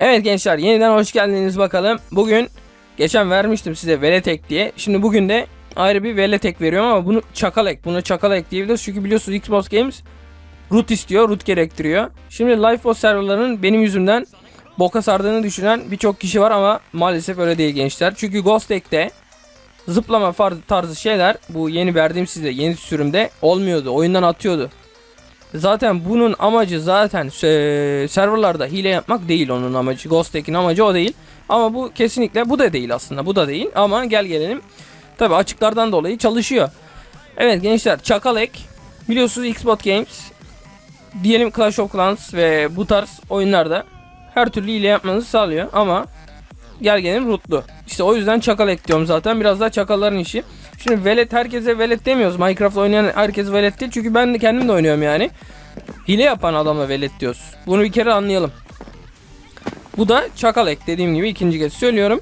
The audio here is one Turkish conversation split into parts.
Evet gençler yeniden hoş geldiniz bakalım. Bugün geçen vermiştim size veletek diye. Şimdi bugün de ayrı bir veletek veriyorum ama bunu çakalek. Bunu çakalek diyebiliriz. Çünkü biliyorsunuz Xbox Games root istiyor, root gerektiriyor. Şimdi Lifebot serverlarının benim yüzümden boka sardığını düşünen birçok kişi var ama maalesef öyle değil gençler. Çünkü Ghost Egg'de zıplama tarzı şeyler bu yeni verdiğim size yeni sürümde olmuyordu. Oyundan atıyordu. Zaten bunun amacı zaten e, serverlarda hile yapmak değil onun amacı. Ghost Egg'in amacı o değil. Ama bu kesinlikle bu da değil aslında. Bu da değil. Ama gel gelelim. Tabi açıklardan dolayı çalışıyor. Evet gençler Çakal Egg. Biliyorsunuz Xbox Games. Diyelim Clash of Clans ve bu tarz oyunlarda her türlü hile yapmanızı sağlıyor. Ama gel gelelim rootlu. İşte o yüzden Çakal Egg diyorum zaten. Biraz daha çakalların işi. Şimdi velet herkese velet demiyoruz. Minecraft oynayan herkes velet değil. Çünkü ben de kendim de oynuyorum yani. Hile yapan adama velet diyoruz. Bunu bir kere anlayalım. Bu da çakal ek dediğim gibi ikinci kez söylüyorum.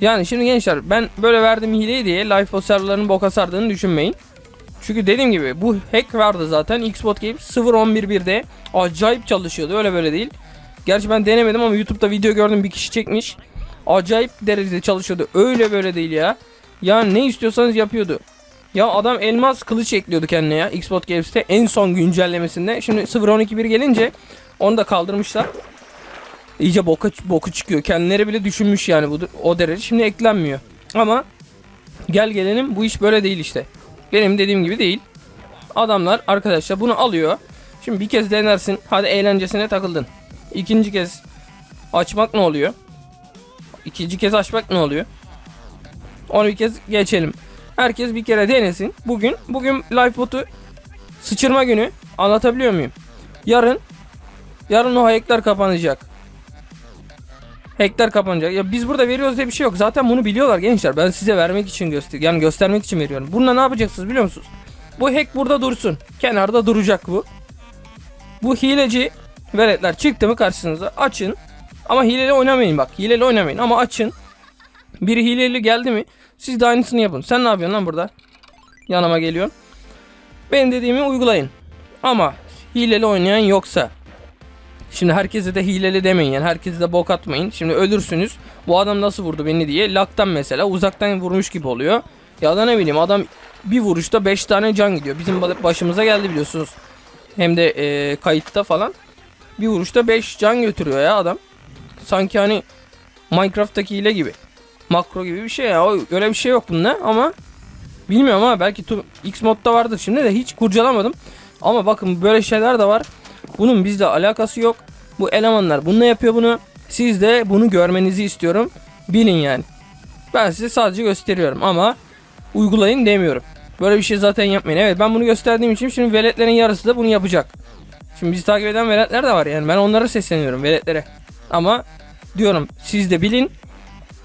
Yani şimdi gençler ben böyle verdim hileyi diye life serverlarının boka sardığını düşünmeyin. Çünkü dediğim gibi bu hack vardı zaten. Xbox Games 0.11.1'de acayip çalışıyordu öyle böyle değil. Gerçi ben denemedim ama YouTube'da video gördüm bir kişi çekmiş. Acayip derecede çalışıyordu. Öyle böyle değil ya. Ya ne istiyorsanız yapıyordu. Ya adam elmas kılıç ekliyordu kendine ya Xbox Games'te en son güncellemesinde. Şimdi 0.12.1 gelince onu da kaldırmışlar. İyice boka, boku çıkıyor. Kendileri bile düşünmüş yani bu o derece. Şimdi eklenmiyor. Ama gel gelelim bu iş böyle değil işte. Benim dediğim gibi değil. Adamlar arkadaşlar bunu alıyor. Şimdi bir kez denersin. Hadi eğlencesine takıldın. İkinci kez açmak ne oluyor? İkinci kez açmak ne oluyor? Onu bir kez geçelim. Herkes bir kere denesin. Bugün bugün Lifebot'u sıçırma günü. Anlatabiliyor muyum? Yarın yarın o hackler kapanacak. Hackler kapanacak. Ya biz burada veriyoruz diye bir şey yok. Zaten bunu biliyorlar gençler. Ben size vermek için göster yani göstermek için veriyorum. Bununla ne yapacaksınız biliyor musunuz? Bu hack burada dursun. Kenarda duracak bu. Bu hileci veletler çıktı mı karşınıza açın. Ama hileli oynamayın bak. Hileli oynamayın ama açın. Biri hileli geldi mi siz de aynısını yapın. Sen ne yapıyorsun lan burada? Yanıma geliyorsun. Benim dediğimi uygulayın. Ama hileli oynayan yoksa Şimdi herkese de hileli demeyin yani herkese de bok atmayın. Şimdi ölürsünüz. Bu adam nasıl vurdu beni diye. Laktan mesela uzaktan vurmuş gibi oluyor. Ya da ne bileyim adam bir vuruşta 5 tane can gidiyor. Bizim başımıza geldi biliyorsunuz. Hem de e, kayıtta falan. Bir vuruşta 5 can götürüyor ya adam. Sanki hani Minecraft'taki hile gibi. Makro gibi bir şey ya. O- Öyle bir şey yok bunda ama bilmiyorum ama belki X modda vardır şimdi de hiç kurcalamadım. Ama bakın böyle şeyler de var. Bunun bizle alakası yok. Bu elemanlar bununla yapıyor bunu. Siz de bunu görmenizi istiyorum. Bilin yani. Ben size sadece gösteriyorum ama uygulayın demiyorum. Böyle bir şey zaten yapmayın. Evet ben bunu gösterdiğim için şimdi veletlerin yarısı da bunu yapacak. Şimdi bizi takip eden veletler de var yani. Ben onlara sesleniyorum veletlere. Ama diyorum siz de bilin.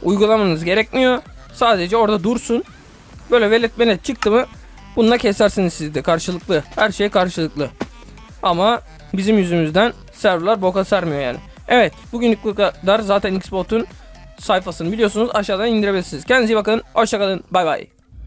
Uygulamanız gerekmiyor. Sadece orada dursun. Böyle velet melet çıktı mı bununla kesersiniz siz de karşılıklı. Her şey karşılıklı. Ama bizim yüzümüzden serverlar boka sarmıyor yani. Evet bugünlük bu kadar. Zaten Xbox'un sayfasını biliyorsunuz aşağıdan indirebilirsiniz. Kendinize iyi bakın. Hoşçakalın. Bay bay.